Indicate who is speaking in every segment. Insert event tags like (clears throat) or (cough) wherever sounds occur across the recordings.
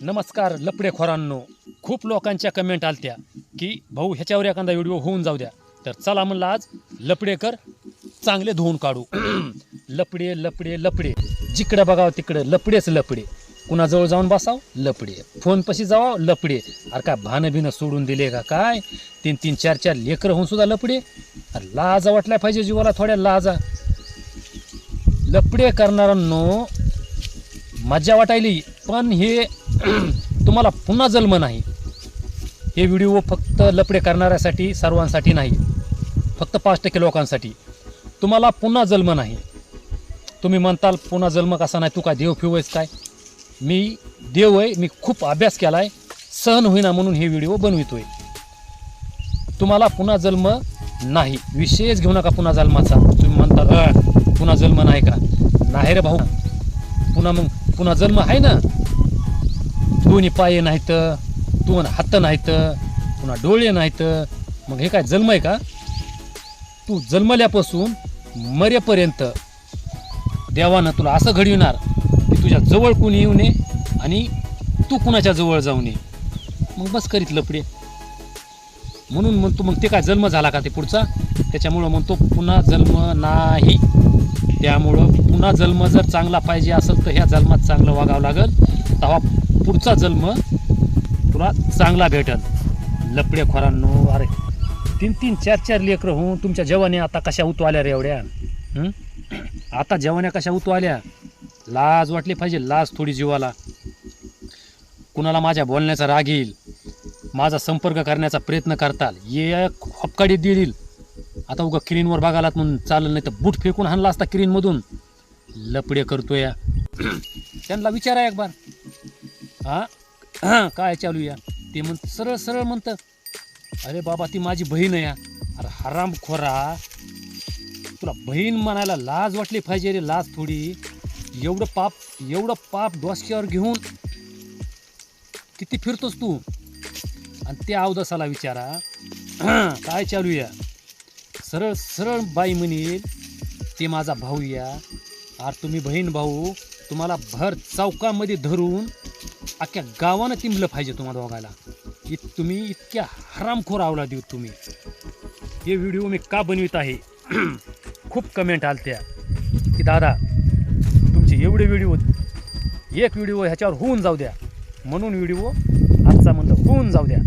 Speaker 1: नमस्कार लपडेखोरांनो खूप लोकांच्या कमेंट आलत्या की भाऊ ह्याच्यावर एखादा व्हिडिओ होऊन जाऊ द्या. तर चला म्हणलं आज लपडेकर चांगले धुवून काढू. (clears throat) लपडे लपडे लपडे. जिकडं बघावं तिकडे लपडेच लपडे. कुणाजवळ जाऊन बसाव? लपडे. फोन पशी जावा? लपडे. अरे काय भानं सोडून दिले का काय? तीन तीन चार चार लेकरं होऊन सुद्धा लपडे. अरे लाजा वाटल्या पाहिजे जीवाला थोड्या लाजा. लपडे करणाऱ्यांनो मजा वाटायली. पण हे (clears throat) तुम्हाला पुन्हा जन्म नाही. हे व्हिडिओ फक्त लपडे करणाऱ्यासाठी सर्वांसाठी नाही. फक्त पाच टक्के लोकांसाठी. तुम्हाला पुन्हा जन्म नाही. तुम्ही म्हणताल पुन्हा जन्म कसा नाही? तू काय देव फिव आहेस काय? मी देव आहे मी खूप अभ्यास केला आहे सहन होईना म्हणून हे व्हिडिओ बनवितो आहे तुम्हाला पुन्हा जन्म नाही. विशेष घेऊ नका पुन्हा जन्माचा. तुम्ही म्हणताल "अ, पुन्हा जन्म नाही का? नाही रे भाऊ. पुन्हा मग पुन्हा जन्म आहे ना? दोन्ही पाय नाहीत दोन हात नाहीत पुन्हा डोळे नाहीत. मग हे काय जन्म आहे का? तू जन्मल्यापासून मरेपर्यंत देवानं तुला असं घडविणार की तुझ्या जवळ कोणी येऊ नये आणि तू कुणाच्या जवळ जाऊ नये. मग बस करीत लपडे. म्हणून म्हणतो मग ते काय जन्म झाला का ते पुढचा? त्याच्यामुळं म्हणतो पुन्हा जन्म नाही. त्यामुळं पुन्हा जन्म जर चांगला पाहिजे असेल तर ह्या जन्मात चांगलं वागावं लागेल. तेव्हा पुढचा जन्म तुला चांगला भेटल. लपडे खोरांनो अरे तीन तीन चार चार लेकरं होऊन तुमच्या जवानी आता कशा उतू आल्या रे एवढ्या? आता जवान्या कशा उतू आल्या? लाज वाटली पाहिजे लाज थोडी जीवाला. कुणाला माझ्या बोलण्याचा राग येईल माझा संपर्क करण्याचा प्रयत्न करताल एक हपकाडी देईल. आता उगा क्रीनवर बघालात म्हणून चालेल नाही तर बूट फेकून हाणला असता क्रीनमधून. लपडे करतोय. या (clears throat) त्यांना विचारा एक बार हा? (clears throat) काय चालू या? ते म्हण सरळ सरळ म्हणतं अरे बाबा ती माझी बहीण आहे या. अरे हराम खोरा. तुला बहीण म्हणायला लाज वाटली पाहिजे रे लाज थोडी. एवढं पाप एवढं पाप डोसक्यावर घेऊन किती फिरतोस तू? आणि त्या अवदसाला विचारा (clears throat) काय चालू या? सरळ सरळ बाई म्हणेल ते माझा भाऊ या. अरे तुम्ही बहीण भाऊ तुम्हाला भर चौकामध्ये धरून अख्ख्या गावानं तिंबलं पाहिजे तुम्हाला बघायला की तुम्ही इतक्या हरामखोर आवला देऊ तुम्ही. हे व्हिडिओ मी का बनवित आहे? (clears throat) खूप कमेंट आलत्या. की दादा तुमचे एवढे व्हिडिओ एक व्हिडिओ ह्याच्यावर होऊन जाऊ द्या. म्हणून व्हिडिओ आजचा म्हणलं होऊन जाऊ द्या.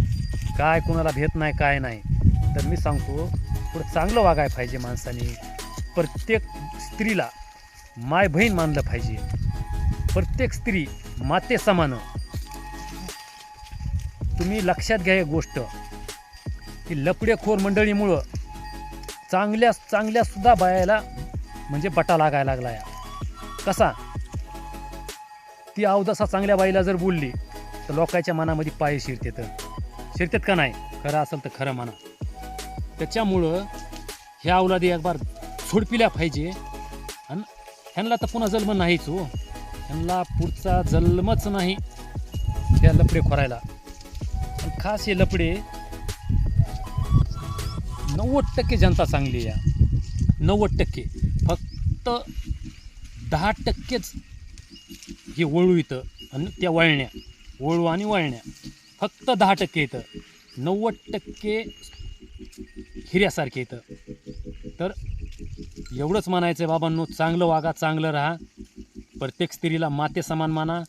Speaker 1: काय कोणाला भेट नाही काय नाही. तर मी सांगतो थोडं चांगलं वागायला पाहिजे माणसाने. प्रत्येक स्त्रीला माय बहीण मानलं पाहिजे. प्रत्येक स्त्री माते समान तुम्ही लक्षात घ्या एक गोष्ट. की लपडेखोर मंडळीमुळं चांगल्या चांगल्यासुद्धा बायाला म्हणजे बटा लागायला लागला या. कसा? ती अवदसा चांगल्या बाईला जर बोलली तर लोकांच्या मनामध्ये पाय तर शिरतात का नाही? खरं असेल तर खरं म्हणा. त्याच्यामुळं ह्या अवलादी एक बार झोडपिल्या पाहिजे. आणि ह्यांना तर पुन्हा जन्म नाहीच हो. ह्यांना पुढचा जन्मच नाही त्या लपडे खोरायला खास हे लपडे नव्वद टक्के जनता चांगली या. नव्वद टक्के. फक्त दहा टक्केच हे वळू इथं आणि त्या वळण्या वळू आणि वळण्या. फक्त दहा टक्के इथं. नव्वद टक्के हिऱ्यासारखे इथं. तर एवढंच म्हणायचं आहे बाबांनो चांगलं वागा चांगलं राहा. प्रत्येक स्त्रीला माते समान माना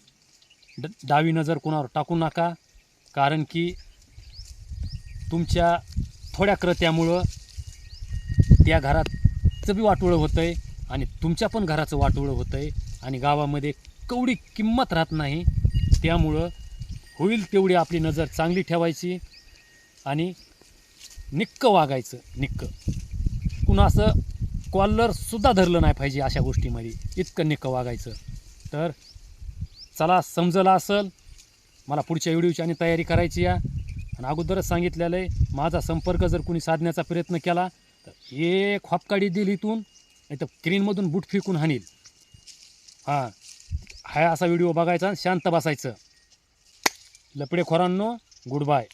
Speaker 1: डावी नजर कोणावर टाकू नका. कारण की तुमच्या थोड्या क्रत्यामुळं त्या घराचं बी वाटोळं होतं आहे आणि तुमच्या पण घराचं वाटोळं होतं आहे आणि गावामध्ये कवडी किंमत राहत नाही. त्यामुळं होईल तेवढी आपली नजर चांगली ठेवायची आणि निक्क वागायचं निक्क. कुणा असं कॉलरसुद्धा धरलं नाही पाहिजे अशा गोष्टीमध्ये. इतकं निक्क वागायचं. तर चला समजलं असेल मला पुढच्या व्हिडिओची आणि तयारी करायची या. आणि अगोदरच सांगितलेलं आहे माझा संपर्क जर कुणी साधण्याचा प्रयत्न केला तर एक हॉपकाडी दिली इथून नाही तर क्रीनमधून बूट फेकून हाणील. हां हा असा व्हिडिओ बघायचा आणि शांत बसायचं. लपडेखोरांनो गुड बाय.